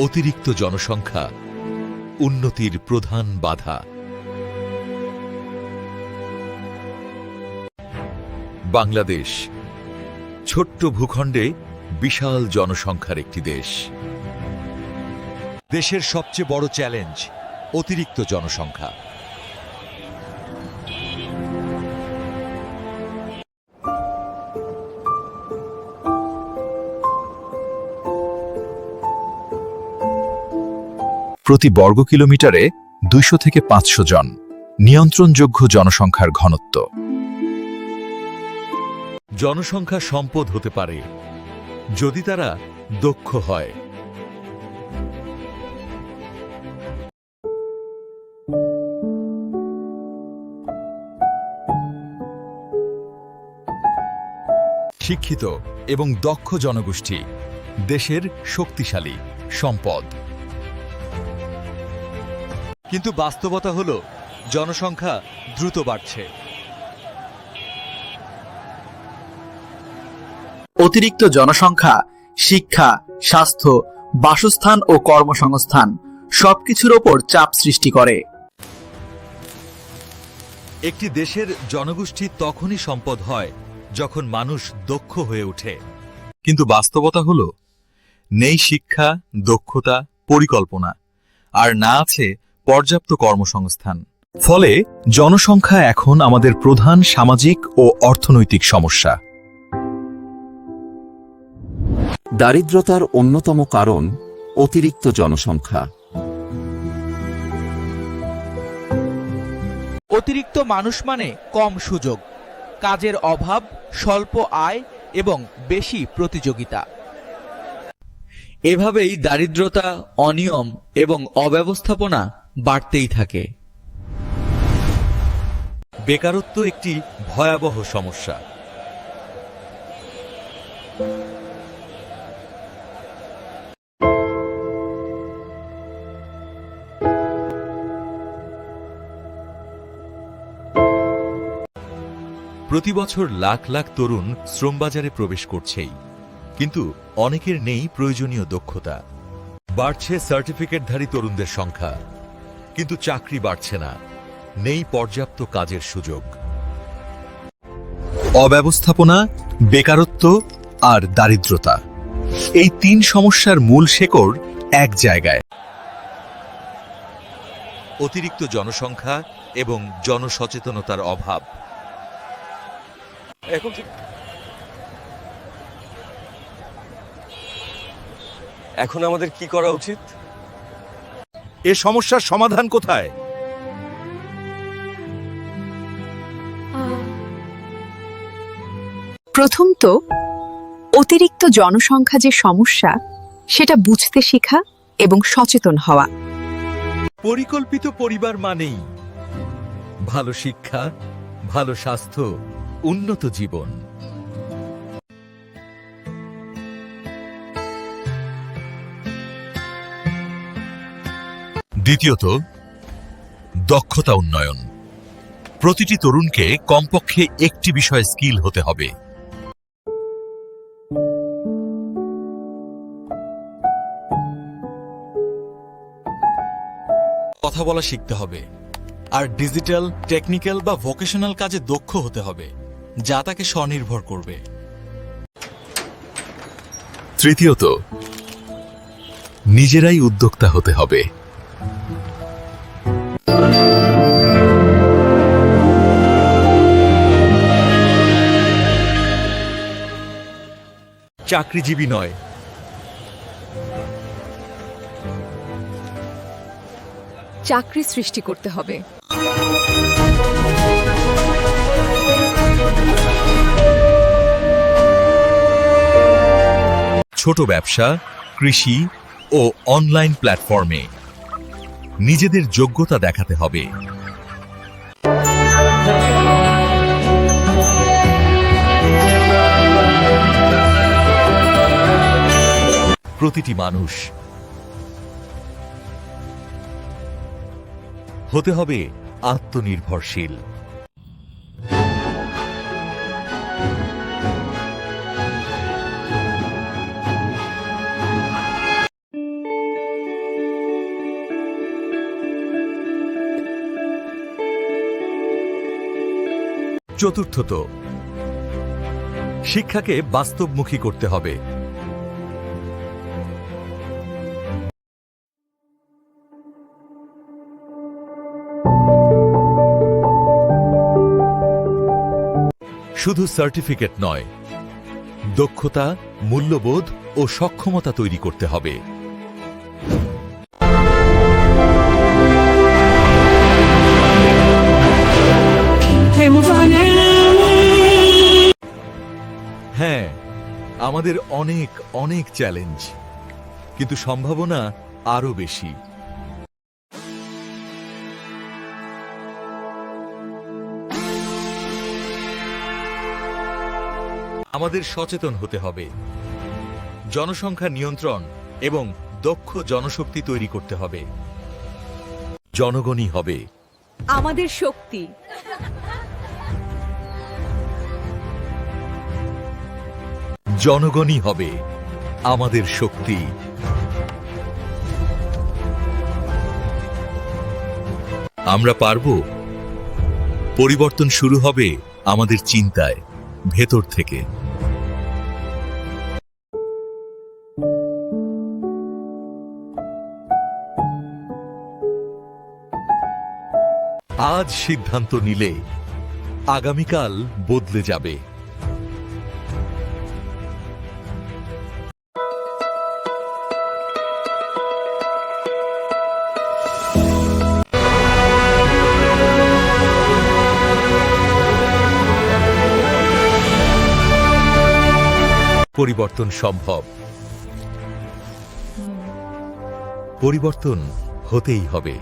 অতিরিক্ত জনসংখ্যা উন্নতির প্রধান বাধা। বাংলাদেশ, ছোট্ট ভূখণ্ডে বিশাল জনসংখ্যার একটি দেশ। দেশের সবচেয়ে বড় চ্যালেঞ্জ, অতিরিক্ত জনসংখ্যা। প্রতি বর্গ কিলোমিটারে দুইশো থেকে পাঁচশো জন। নিয়ন্ত্রণযোগ্য জনসংখ্যার ঘনত্ব। জনসংখ্যা সম্পদ হতে পারে যদি তারা দক্ষ হয়। শিক্ষিত এবং দক্ষ জনগোষ্ঠী দেশের শক্তিশালী সম্পদ। কিন্তু বাস্তবতা হলো জনসংখ্যা দ্রুত বাড়ছে। অতিরিক্ত জনসংখ্যা শিক্ষা স্বাস্থ্য বাসস্থান ও কর্মসংস্থান সবকিছুর ওপর চাপ সৃষ্টি করে। একটি দেশের জনগোষ্ঠী তখনই সম্পদ হয় যখন মানুষ দক্ষ হয়ে ওঠে। কিন্তু বাস্তবতা হল নেই শিক্ষা দক্ষতা পরিকল্পনা। আর না আছে পর্যাপ্ত কর্মসংস্থান। ফলে জনসংখ্যা এখন আমাদের প্রধান সামাজিক ও অর্থনৈতিক সমস্যা। দারিদ্রতার অন্যতম কারণ অতিরিক্ত জনসংখ্যা। অতিরিক্ত মানুষ মানে কম সুযোগ কাজের অভাব স্বল্প আয় এবং বেশি প্রতিযোগিতা। এভাবেই দারিদ্রতা অনিয়ম এবং অব্যবস্থাপনা বাড়তেই থাকে। বেকারত্ব একটি ভয়াবহ সমস্যা। প্রতি বছর লাখ লাখ তরুণ শ্রমবাজারে প্রবেশ করছেই। কিন্তু অনেকের নেই প্রয়োজনীয় দক্ষতা। বাড়ছে সার্টিফিকেটধারী তরুণদের সংখ্যা। কিন্তু চাকরি বাড়ছে না। নেই পর্যাপ্ত কাজের সুযোগ। অব্যবস্থাপনা, বেকারত্ব আর দারিদ্রতা। এই তিন সমস্যার মূল শেকড় এক জায়গায়। অতিরিক্ত জনসংখ্যা এবং জনসচেতনতার অভাব। এখন আমাদের কি করা উচিত? এ সমস্যার সমাধান কোথায়? প্রথম তো অতিরিক্ত জনসংখ্যা যে সমস্যা সেটা বুঝতে শেখা এবং সচেতন হওয়া। পরিকল্পিত পরিবার মানেই ভালো শিক্ষা ভালো স্বাস্থ্য উন্নত জীবন। দ্বিতীয়ত দক্ষতা উন্নয়ন। প্রতিটি তরুণকে কমপক্ষে একটি বিষয়ে স্কিল হতে হবে। কথা বলা শিখতে হবে আর ডিজিটাল টেকনিক্যাল বা ভোকেশনাল কাজে দক্ষ হতে হবে যা তাকে স্বনির্ভর করবে। তৃতীয়ত নিজেরাই উদ্যোক্তা হতে হবে। চাকরিজীবী নয়। চাকরি সৃষ্টি করতে হবে। ছোট ব্যবসা কৃষি ও অনলাইন প্ল্যাটফর্মে নিজেদের যোগ্যতা দেখাতে হবে। প্রতিটি মানুষ। হতে হবে আত্মনির্ভরশীল। চতুর্থত শিক্ষাকে বাস্তবমুখী করতে হবে। শুধু সার্টিফিকেট নয়, দক্ষতা, মূল্যবোধ ও সক্ষমতা তৈরি করতে হবে। হ্যাঁ আমাদের অনেক অনেক চ্যালেঞ্জ কিন্তু সম্ভাবনা আরও বেশি। আমাদের সচেতন হতে হবে। জনসংখ্যা নিয়ন্ত্রণ এবং দক্ষ জনশক্তি তৈরি করতে হবে। জনগণই হবে। আমাদের শক্তি। জনগণই হবে আমাদের শক্তি। আমরা পারব। পরিবর্তন শুরু হবে আমাদের চিন্তায়। ভেতর থেকে। আজ সিদ্ধান্ত নিলে আগামীকাল বদলে যাবে। পরিবর্তন সম্ভব। পরিবর্তন হতেই হবে।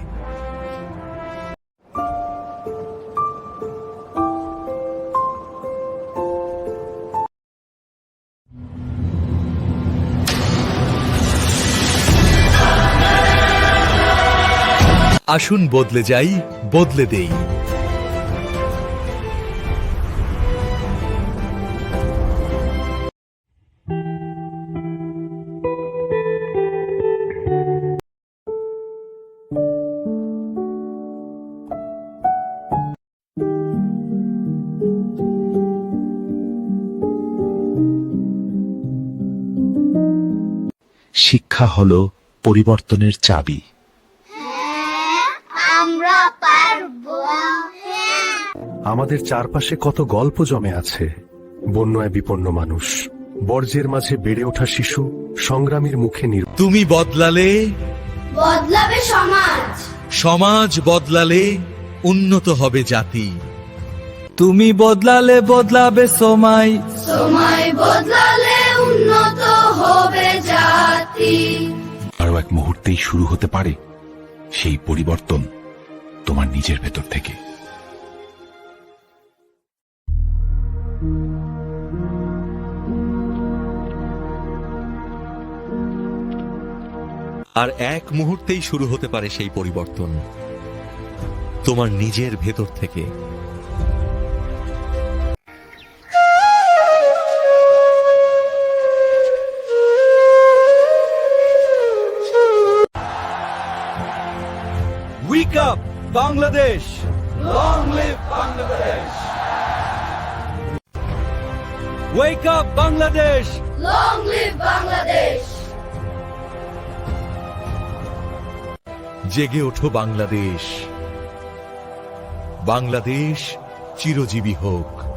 আসুন বদলে যাই বদলে দেই। শিক্ষা হলো পরিবর্তনের চাবি। আমাদের চারপাশে কত গল্প জমে আছে। বন্যায় বিপন্ন মানুষ বর্জ্যের মাঝে বেড়ে ওঠা শিশু সংগ্রামের মুখে নির তুমি বদলালে বদলাবে সমাজ। সমাজ বদলালে উন্নত হবে জাতি। তুমি বদলালে বদলাবে সময়। সময় বদলালে উন্নত আরও এক মুহূর্তেই শুরু হতে পারে সেই পরিবর্তন তোমার নিজের ভেতর থেকে। আর এক মুহূর্তেই শুরু হতে পারে সেই পরিবর্তন তোমার নিজের ভেতর থেকে। Up Bangladesh long live Bangladesh wake up Bangladesh long live Bangladesh জেগে ওঠো বাংলাদেশ। বাংলাদেশ চিরজীবী হোক।